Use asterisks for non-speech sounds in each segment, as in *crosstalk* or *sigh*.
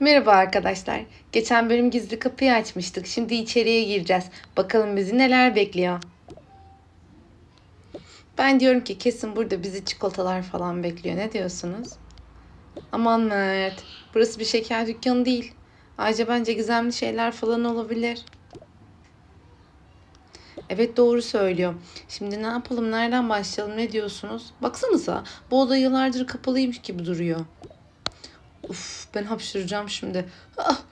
Merhaba arkadaşlar. Geçen bölüm gizli kapıyı açmıştık. Şimdi içeriye gireceğiz. Bakalım bizi neler bekliyor. Ben diyorum ki kesin burada bizi çikolatalar falan bekliyor. Ne diyorsunuz? Aman Mert. Burası bir şeker dükkanı değil. Ayrıca bence gizemli şeyler falan olabilir. Evet doğru söylüyor. Şimdi ne yapalım? Nereden başlayalım? Ne diyorsunuz? Baksanıza. Bu oda yıllardır kapalıymış gibi duruyor. Uf ben hapşıracağım şimdi. Ah.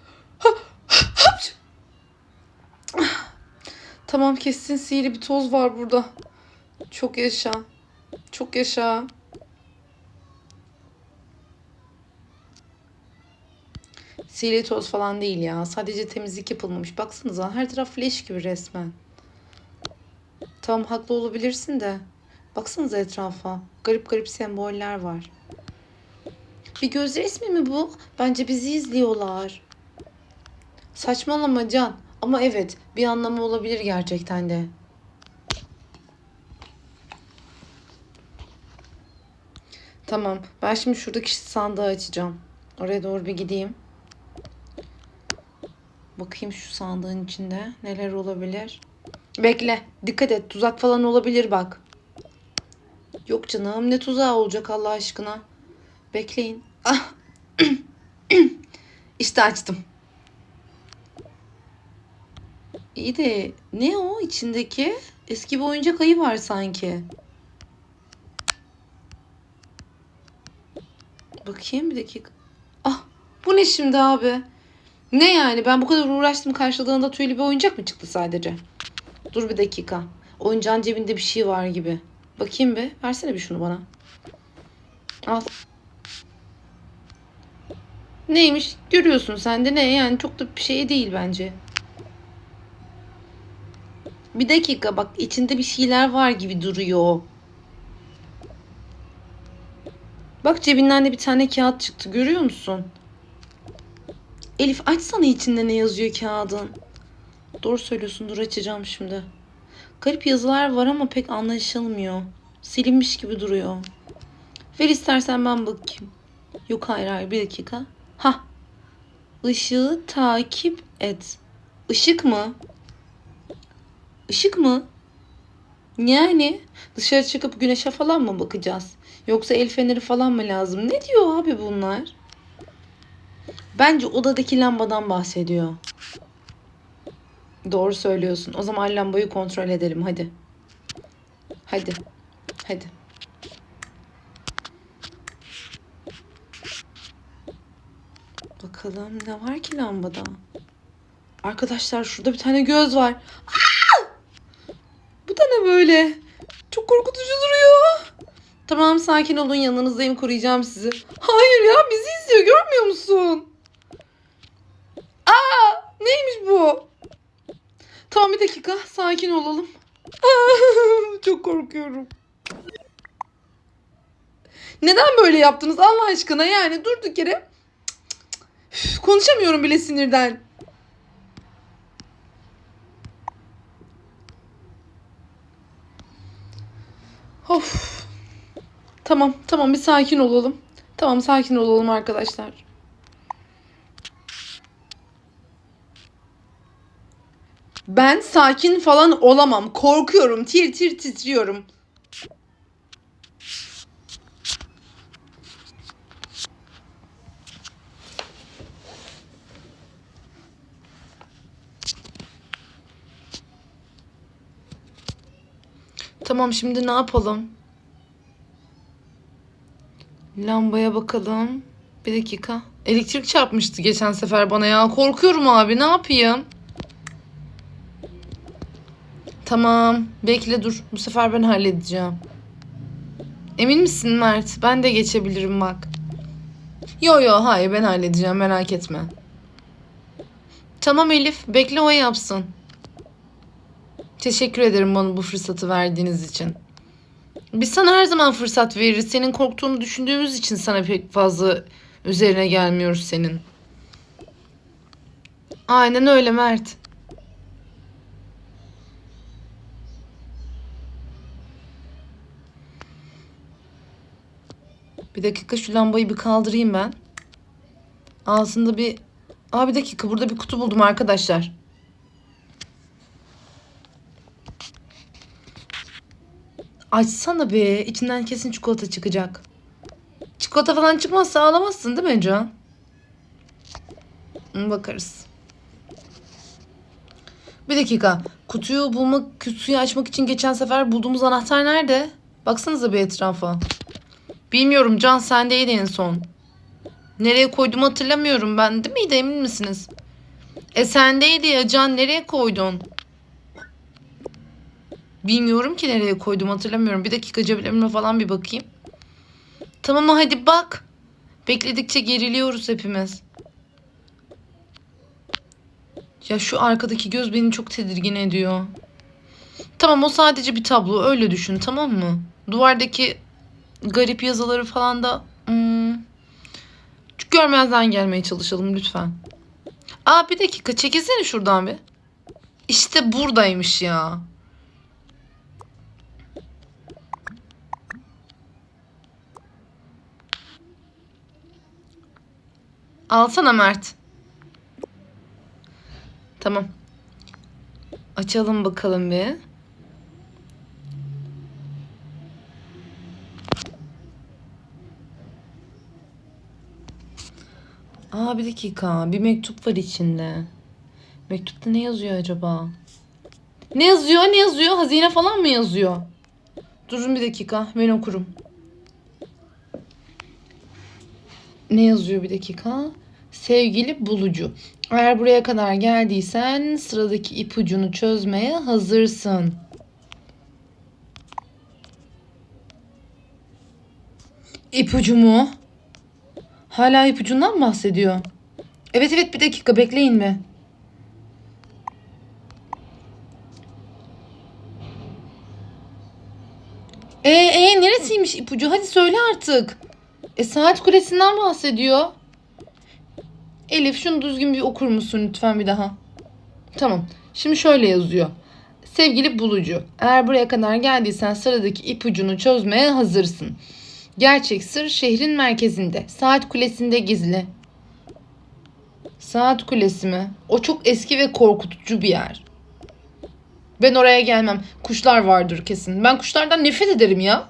Tamam kesin sihirli bir toz var burada. Çok yaşa. Çok yaşa. Sihirli toz falan değil ya. Sadece temizlik yapılmamış. Baksanıza her taraf leş gibi resmen. Tamam haklı olabilirsin de. Baksanıza etrafa. Garip garip semboller var. Bir göz resmi mi bu? Bence bizi izliyorlar. Saçmalama Can. Ama evet bir anlamı olabilir gerçekten de. Tamam ben şimdi şuradaki sandığı açacağım. Oraya doğru bir gideyim. Bakayım şu sandığın içinde neler olabilir. Bekle dikkat et tuzak falan olabilir bak. Yok canım ne tuzağı olacak Allah aşkına. Bekleyin. Ah. *clears throat* işte açtım. İyi de ne o içindeki? Eski bir oyuncak ayı var sanki. Bakayım bir dakika. Ah bu ne şimdi abi? Ne yani ben bu kadar uğraştım karşılığında tüylü bir oyuncak mı çıktı sadece? Dur bir dakika. Oyuncağın cebinde bir şey var gibi. Bakayım bir. Versene bir şunu bana. Neymiş? Görüyorsun sen de ne? Yani çok da bir şey değil bence. Bir dakika bak içinde bir şeyler var gibi duruyor. Bak cebinden de bir tane kağıt çıktı. Görüyor musun? Elif açsana içinde ne yazıyor kağıdın. Doğru söylüyorsun. Dur açacağım şimdi. Garip yazılar var ama pek anlaşılmıyor. Silinmiş gibi duruyor. Ver istersen ben bakayım. Yok hayır hayır bir dakika. Ha. Işığı takip et. Işık mı? Işık mı? Yani dışarı çıkıp güneşe falan mı bakacağız? Yoksa el feneri falan mı lazım? Ne diyor abi bunlar? Bence odadaki lambadan bahsediyor. Doğru söylüyorsun. O zaman lambayı kontrol edelim hadi. Hadi. Hadi. Bakalım ne var ki lambada? Arkadaşlar şurada bir tane göz var. Aa! Bu da ne böyle? Çok korkutucu duruyor. Tamam sakin olun yanınızdayım koruyacağım sizi. Hayır ya bizi izliyor görmüyor musun? Aa neymiş bu? Tamam bir dakika sakin olalım. Aa, *laughs* çok korkuyorum. Neden böyle yaptınız Allah aşkına yani durduk yere. Konuşamıyorum bile sinirden. Of. Tamam tamam bir sakin olalım. Tamam sakin olalım arkadaşlar. Ben sakin falan olamam. Korkuyorum. Tir tir titriyorum. Tamam şimdi ne yapalım? Lambaya bakalım. Bir dakika. Elektrik çarpmıştı geçen sefer bana ya. Korkuyorum abi. Ne yapayım? Tamam. Bekle dur. Bu sefer ben halledeceğim. Emin misin Mert? Ben de geçebilirim bak. Yo yo hayır ben halledeceğim merak etme. Tamam Elif. Bekle o yapsın. Teşekkür ederim bana bu fırsatı verdiğiniz için. Biz sana her zaman fırsat veririz. Senin korktuğunu düşündüğümüz için sana pek fazla üzerine gelmiyoruz senin. Aynen öyle Mert. Bir dakika şu lambayı bir kaldırayım ben. Ağzında bir... Aa bir dakika burada bir kutu buldum arkadaşlar. Açsana be. İçinden kesin çikolata çıkacak. Çikolata falan çıkmazsa ağlamazsın değil mi Can? Bakarız. Bir dakika. Kutuyu bulmak, kutuyu açmak için geçen sefer bulduğumuz anahtar nerede? Baksanıza bir etrafa. Bilmiyorum Can sendeydi en son. Nereye koyduğumu hatırlamıyorum ben. Değil miydi emin misiniz? E sendeydi ya Can nereye koydun? Bilmiyorum ki nereye koydum hatırlamıyorum. Bir dakika cebimle falan bir bakayım. Tamam hadi bak. Bekledikçe geriliyoruz hepimiz. Ya şu arkadaki göz beni çok tedirgin ediyor. Tamam o sadece bir tablo öyle düşün tamam mı? Duvardaki garip yazıları falan da hmm, görmezden gelmeye çalışalım lütfen. Aa bir dakika çekilsene şuradan bir. İşte buradaymış ya. Alsana Mert. Tamam. Açalım bakalım bir. Aa bir dakika. Bir mektup var içinde. Mektupta ne yazıyor acaba? Ne yazıyor? Ne yazıyor? Hazine falan mı yazıyor? Durun bir dakika. Ben okurum. Ne yazıyor bir dakika? Sevgili bulucu. Eğer buraya kadar geldiysen sıradaki ipucunu çözmeye hazırsın. İpucu mu? Hala ipucundan mı bahsediyor? Evet evet bir dakika bekleyin mi? E, e neresiymiş ipucu? Hadi söyle artık. E saat kulesinden bahsediyor. Elif şunu düzgün bir okur musun lütfen bir daha? Tamam. Şimdi şöyle yazıyor. Sevgili bulucu, eğer buraya kadar geldiysen sıradaki ipucunu çözmeye hazırsın. Gerçek sır şehrin merkezinde. Saat kulesinde gizli. Saat kulesi mi? O çok eski ve korkutucu bir yer. Ben oraya gelmem. Kuşlar vardır kesin. Ben kuşlardan nefret ederim ya.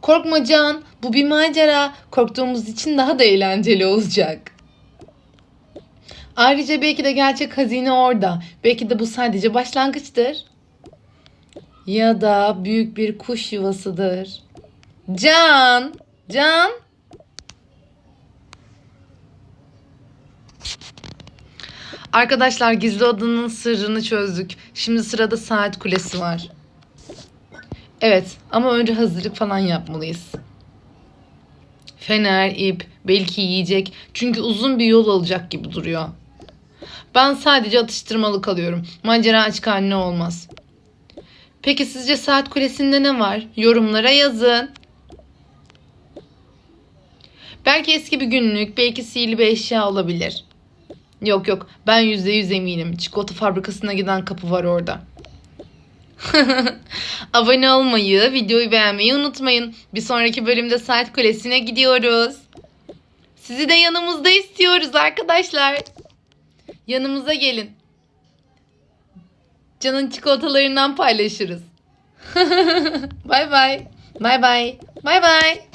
Korkma Can. Bu bir macera. Korktuğumuz için daha da eğlenceli olacak. Ayrıca belki de gerçek hazine orada. Belki de bu sadece başlangıçtır. Ya da büyük bir kuş yuvasıdır. Can! Can! Arkadaşlar gizli odanın sırrını çözdük. Şimdi sırada saat kulesi var. Evet ama önce hazırlık falan yapmalıyız. Fener, ip, belki yiyecek. Çünkü uzun bir yol alacak gibi duruyor. Ben sadece atıştırmalık alıyorum. Macera açık haline olmaz. Peki sizce saat kulesinde ne var? Yorumlara yazın. Belki eski bir günlük, belki sihirli bir eşya olabilir. Yok yok ben yüzde yüz eminim. Çikolata fabrikasına giden kapı var orada. *laughs* Abone olmayı, videoyu beğenmeyi unutmayın. Bir sonraki bölümde saat kulesine gidiyoruz. Sizi de yanımızda istiyoruz arkadaşlar. Yanımıza gelin. Can'ın çikolatalarından paylaşırız. *laughs* bay bay. Bay bay. Bay bay.